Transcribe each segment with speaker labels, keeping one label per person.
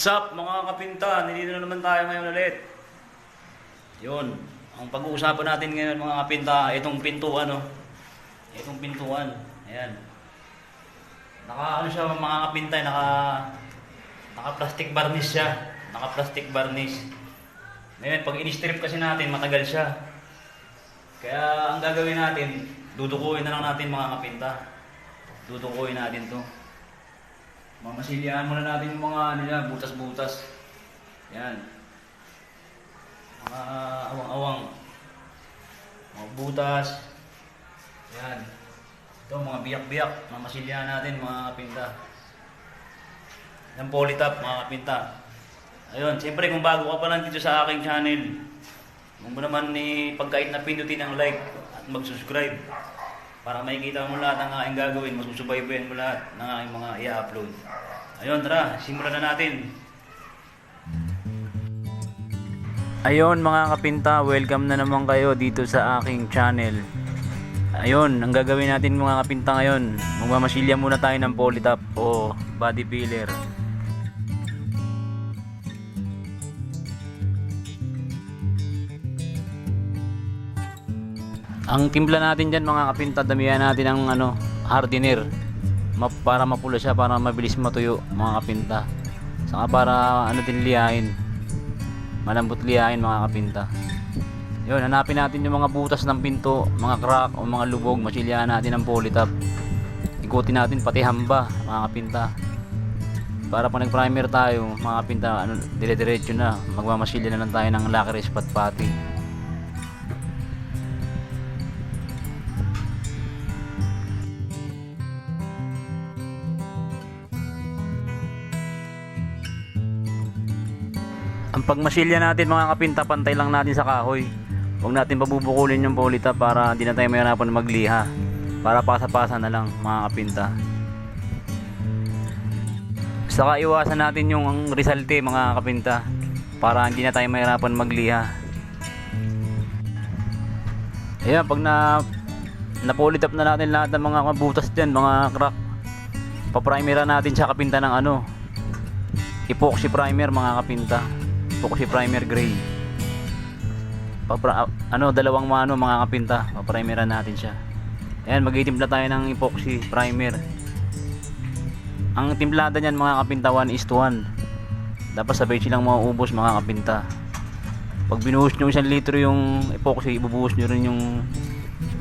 Speaker 1: What's up mga kapinta? Nandito na naman tayo ngayon ulit. Yun. Ang pag-uusapan natin ngayon mga kapinta, itong pintuan no. Itong pintuan. Ayan. Naka ano siya mga kapinta, naka naka plastic varnish siya. Naka plastic varnish. Ngayon, pag in-strip kasi natin, matagal siya. Kaya ang gagawin natin, dudukuin na lang natin mga kapinta. Dudukuin natin to. Mamasilyahan muna natin yung mga ano niya, butas-butas. Yan. Mga awang-awang. Mga butas. Yan. Ito, mga biyak-biyak. Mamasilyahan natin mga kapinta. Yan, polytop mga kapinta. Ayun, siyempre kung bago ka pa lang dito sa aking channel, huwag mo naman ni pagkait na pindutin ang like at mag-subscribe para makikita mo lahat ng aking gagawin, masusubaybayan mo lahat ng aking mga i-upload. Ayun, tara, simulan na natin. Ayun mga kapinta, welcome na naman kayo dito sa aking channel. Ayun, ang gagawin natin mga kapinta ngayon, magmamasilya muna tayo ng polytop o body filler. Ang timpla natin dyan mga kapinta, damihan natin ng ano, hardener. Ma- para mapula siya, para mabilis matuyo mga kapinta. Saka para ano din liyahin. Malambot liyahin mga kapinta. Yun, hanapin natin yung mga butas ng pinto, mga crack o mga lubog, masilyahan natin ng polytop. Ikutin natin pati hamba mga kapinta. Para pag nag-primer tayo, mga kapinta, ano, dire-diretso na. Magmamasilya na lang tayo ng lacquer spot pati. Ang pagmasilya natin mga kapinta, pantay lang natin sa kahoy. Huwag natin pabubukulin yung polita para hindi na tayo mahirapan magliha. Para pasa-pasa na lang mga kapinta. Saka iwasan natin yung ang resalte mga kapinta para hindi na tayo mahirapan magliha. Ayan, pag na napulit up na natin lahat ng mga butas dyan, mga crack, paprimera natin sa kapinta ng ano, epoxy primer mga kapinta epoxy primer gray. Papra, ano dalawang mano mga kapinta. Paprimeran natin siya. Ayan magtitimpla tayo ng epoxy primer. Ang timplada niyan mga kapinta 1 is to 1 dapat sabay silang mauubos mga kapinta. Pag binuhos nyo isang litro yung epoxy ibubuhos nyo rin yung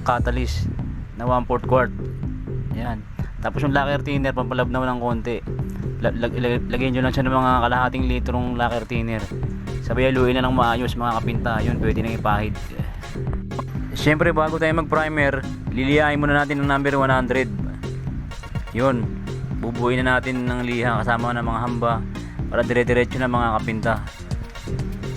Speaker 1: catalyst na 1 4 quart. Ayan. Tapos yung lacquer thinner pampalabnaw ng konti lag, lag, lag- lagyan nyo lang siya ng mga kalahating litrong lacquer thinner. Sabay haluin na ng maayos mga kapinta. Yun pwede nang ipahid. Siyempre bago tayo mag primer liliyahin muna natin ng number 100 yun bubuhin na natin ng liha kasama ng mga hamba para dire-diretso na mga kapinta.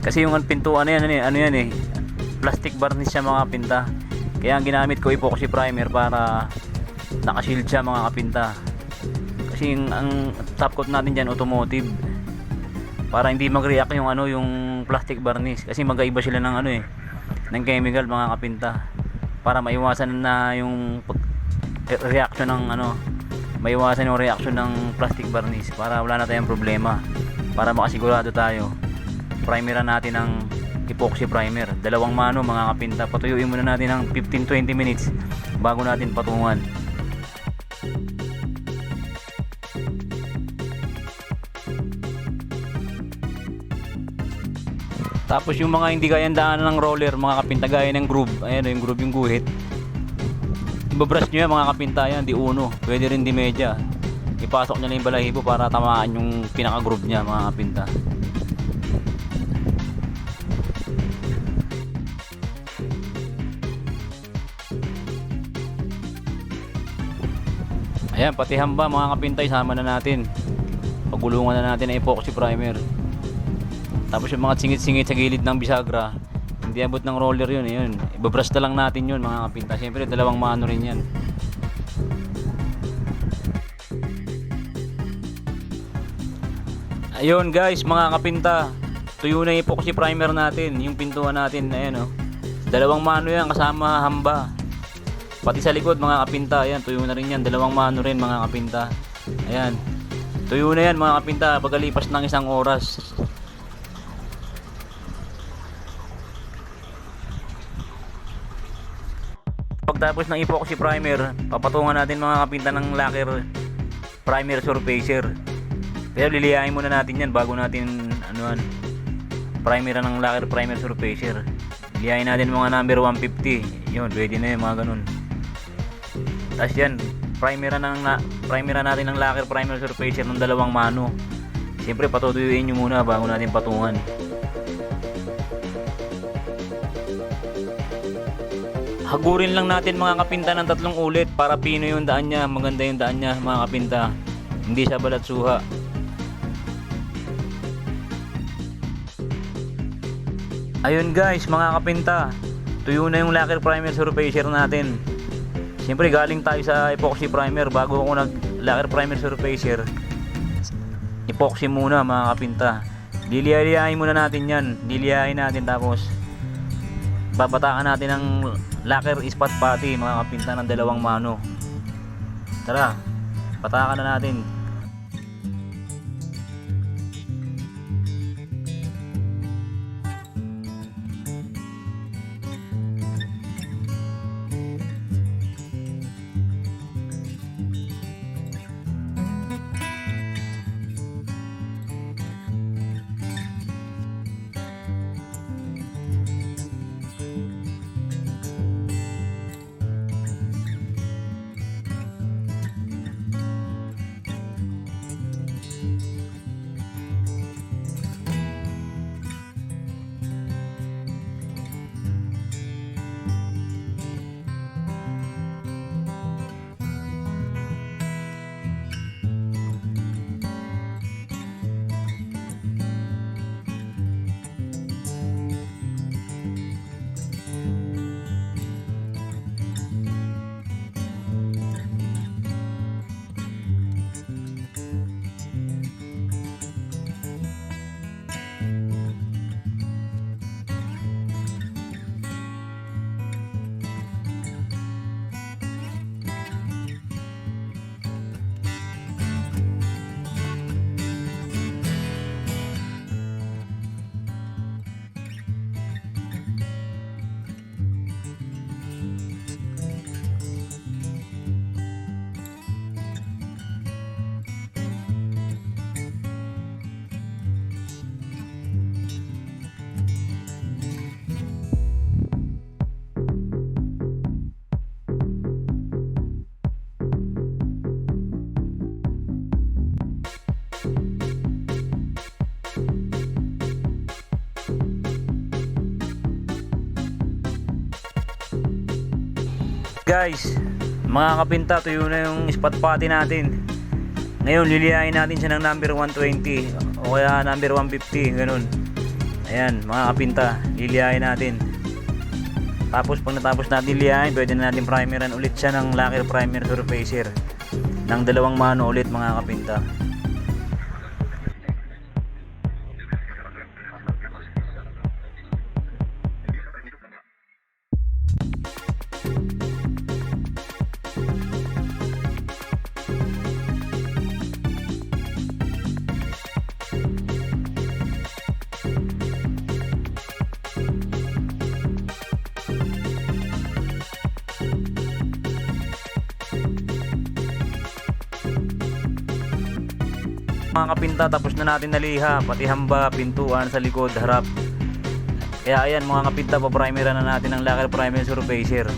Speaker 1: Kasi yung pintuan yan ano, yan, ano yan eh plastic varnish siya mga kapinta. Kaya ang ginamit ko epoxy primer para nakashield siya mga kapinta. Kasi ang top coat natin dyan automotive. Para hindi mag-react yung ano yung plastic varnish. Kasi magkaiba sila ng ano eh ng chemical mga kapinta. Para maiwasan na yung pag reaction ng ano maiwasan yung reaction ng plastic varnish. Para wala na tayong problema. Para makasigurado tayo. Primeran natin ng epoxy primer. Dalawang mano mga kapinta. Patuyuin muna natin ng 15-20 minutes bago natin patungan Tapos yung mga hindi kayang daanan ng roller, mga kapinta gaya ng groove, ayan yung groove yung guhit. Ibabrush nyo yan mga kapinta yan, di uno, pwede rin di media. Ipasok nyo lang yung balahibo para tamaan yung pinaka groove niya mga kapinta. Ayan, pati hamba mga kapinta, isama na natin. Pagulungan na natin ang epoxy primer. Tapos yung mga singit-singit sa gilid ng bisagra, hindi abot ng roller yun, eh, yun. Ibabrush na lang natin yun mga kapinta. Siyempre dalawang mano rin yan. Ayun guys, mga kapinta. Tuyo na epoxy primer natin, yung pintuan natin, ayan oh. Dalawang mano yan kasama hamba. Pati sa likod mga kapinta, ayan, tuyo na rin yan. Dalawang mano rin mga kapinta. Ayan. Tuyo na yan mga kapinta pagkalipas ng isang oras. Pagtapos ng epoxy primer, papatungan natin mga kapinta ng lacquer primer surfacer. Pero liliyahin muna natin yan bago natin anuan primer ng lacquer primer surfacer. Liliyahin natin mga number 150. Yun, pwede na yun mga ganun. Tapos yan, primer ng na, primer natin ng lacquer primer surfacer ng dalawang mano. Siyempre patutuyuin nyo muna bago natin patungan. Hagurin lang natin mga kapinta ng tatlong ulit para pino yung daan niya, maganda yung daan niya mga kapinta. Hindi siya balat suha. Ayun guys, mga kapinta. Tuyo na yung lacquer primer surfacer natin. Siyempre galing tayo sa epoxy primer bago ako nag lacquer primer surfacer. Epoxy muna mga kapinta. Liliyahin muna natin yan. Liliyahin natin tapos babatakan natin ng lacquer ispat pati mga kapinta ng dalawang mano. Tara, patakan na natin. Guys, mga kapinta, tuyo na yung spot pati natin. Ngayon, liliyahin natin siya ng number 120 o kaya number 150, ganun. Ayan, mga kapinta, liliyahin natin. Tapos pag natapos natin liyahin, pwede na natin primeran ulit siya ng lacquer primer surfacer ng dalawang mano ulit mga kapinta. Mga kapinta tapos na natin naliha pati hamba, pintuan sa likod, harap. Kaya ayan mga kapinta pa-primer na natin ng lacquer primer surfacer.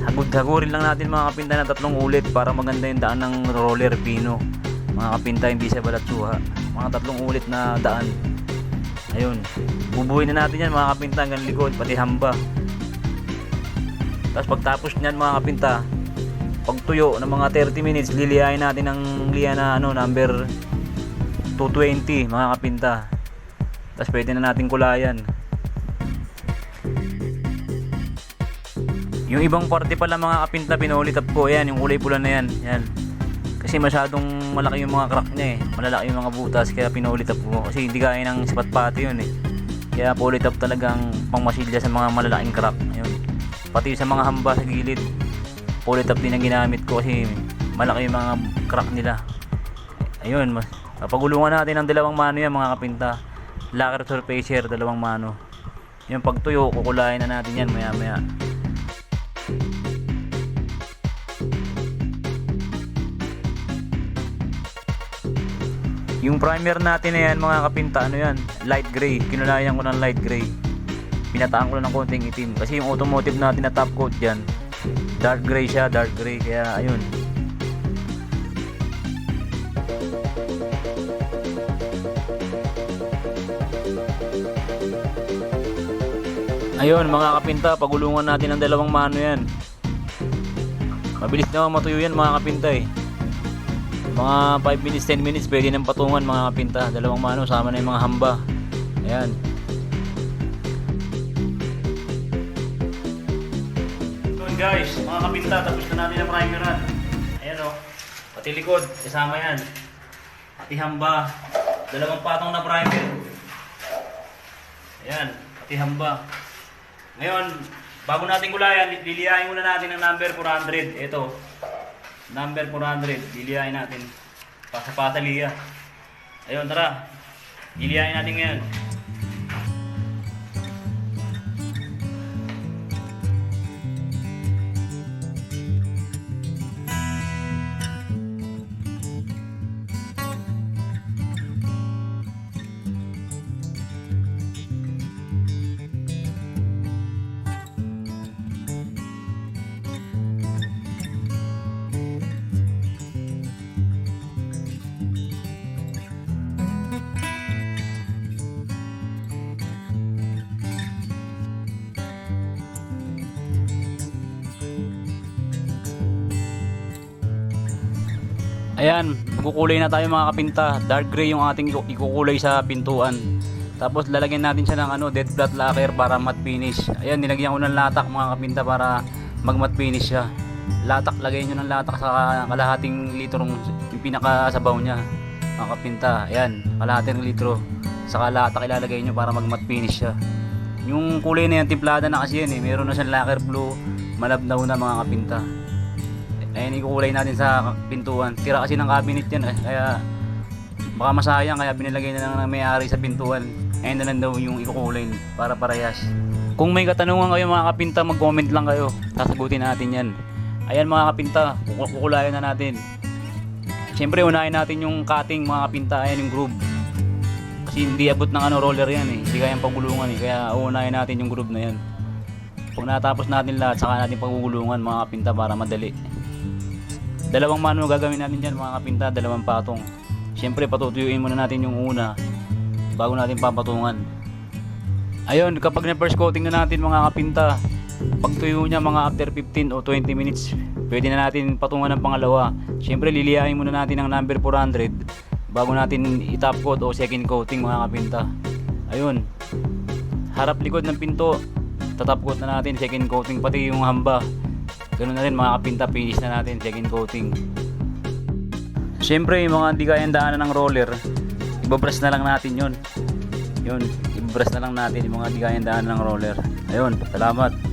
Speaker 1: Hagod-hagurin lang natin mga kapinta na tatlong ulit para maganda yung daan ng roller pino. Mga kapinta hindi siya balat suha mga tatlong ulit na daan. Ayun bubuhin na natin yan mga kapinta hanggang likod pati hamba. Tapos pagtapos niyan mga kapinta pagtuyo ng mga 30 minutes liliyahin natin ng liya na ano number 220 mga kapinta. Tapos pwede na natin kulayan. Yung ibang parte pala mga kapinta pinulit up ko. Yan yung kulay pula na yan. Yan kasi masyadong malaki yung mga crack niya eh. Malalaki yung mga butas kaya pinulit up ko. Kasi hindi kaya ng spot pati yun eh. Kaya pulit up talagang pangmasilya sa mga malalaking crack. Yun pati sa mga hamba sa gilid pulit up din ang ginamit ko kasi malaki yung mga crack nila. Ayun, ma- papagulungan natin ng dalawang mano yan mga kapinta. Lacquer surfacer, dalawang mano. Yung pagtuyo, kukulayan na natin yan maya maya. Yung primer natin na yan mga kapinta, ano yan? Light gray. Kinulayan ko ng light gray. Pinataan ko lang ng konting itim. Kasi yung automotive natin na top coat dyan, dark gray siya, dark gray. Kaya ayun, Ayun mga kapinta, pagulungan natin ng dalawang mano yan. Mabilis naman matuyo yan mga kapinta eh. Mga 5 minutes, 10 minutes pwede nang patungan mga kapinta. Dalawang mano, sama na yung mga hamba. Ayan. Yun guys, mga kapinta, tapos na natin ang primeran. Ayan o, pati likod, kasama yan. Pati hamba, dalawang patong na primer. Ayan, pati hamba. Ngayon, bago natin gulayan, liliyahin muna natin ang number 400. Ito, number 400. Liliyahin natin. Pasapataliya. Ayun, tara. Liliyahin natin ngayon. Ayan, magkukulay na tayo mga kapinta. Dark gray yung ating iku- ikukulay sa pintuan. Tapos lalagyan natin siya ng ano, dead flat lacquer para matte finish. Ayan, nilagyan ko ng latak mga kapinta para mag matte finish siya. Latak, lagay nyo ng latak sa kalahating litrong yung pinakasabaw niya. Mga kapinta, ayan, kalahating litro. Sa latak ilalagay nyo para mag matte finish siya. Yung kulay na yan, timplada na kasi yan eh. Meron na siyang lacquer blue, malabnaw na mga kapinta. Ayan, ikukulay natin sa pintuan. Tira kasi ng cabinet yan eh. Kaya baka masayang kaya binilagay na lang ng may-ari sa pintuan. Ayan na lang daw yung ikukulay para parehas. Kung may katanungan kayo mga kapinta, mag-comment lang kayo. Sasagutin natin yan. Ayan mga kapinta, kuk- kukulayan na natin. Siyempre unahin natin yung cutting mga kapinta. Ayan yung groove. Kasi hindi abot ng ano roller yan eh. Hindi kayang pagulungan eh. Kaya uunahin natin yung groove na yan. Pag natapos natin lahat, saka natin pagugulungan mga kapinta para madali. Dalawang mano gagawin natin dyan mga kapinta, dalawang patong. Siyempre patutuyuin muna natin yung una bago natin papatungan. Ayun, kapag na first coating na natin mga kapinta, pagtuyo niya mga after 15 o 20 minutes, pwede na natin patungan ng pangalawa. Siyempre liliyahin muna natin ang number 400 bago natin i-top coat o second coating mga kapinta. Ayun, harap likod ng pinto, tatap coat na natin, second coating pati yung hamba. Ganun na rin mga kapinta, finish na natin, second coating. Siyempre, yung mga hindi kayang daanan ng roller, ibabrush na lang natin yun. Yun, ibabrush na lang natin yung mga hindi kayang daanan ng roller. Ayun, salamat.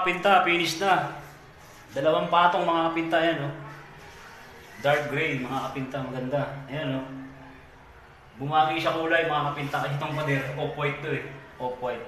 Speaker 1: Kapinta, finish na. Dalawang patong mga kapinta yan, oh. Dark gray, mga kapinta, maganda. Ayan, oh. Bumagi siya kulay, mga kapinta. Itong pader, off-white to eh. Off-white.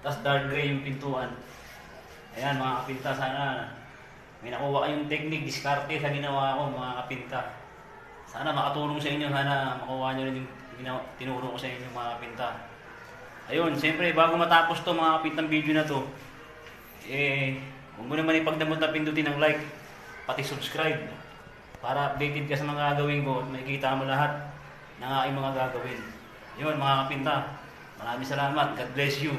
Speaker 1: Tapos dark gray yung pintuan. Ayan, mga kapinta, sana may nakuha kayong technique, diskarte sa ginawa ko, mga kapinta. Sana makatulong sa inyo, sana makuha nyo rin yung ginawa, tinuro ko sa inyo, mga kapinta. Ayun, siyempre, bago matapos to mga kapintang video na to, eh, huwag mo naman ipagdamot na pindutin ng like, pati subscribe. Para updated ka sa mga gagawin ko at makikita mo lahat. ng aking mga gagawin. Yun mga kapinta, maraming salamat. God bless you.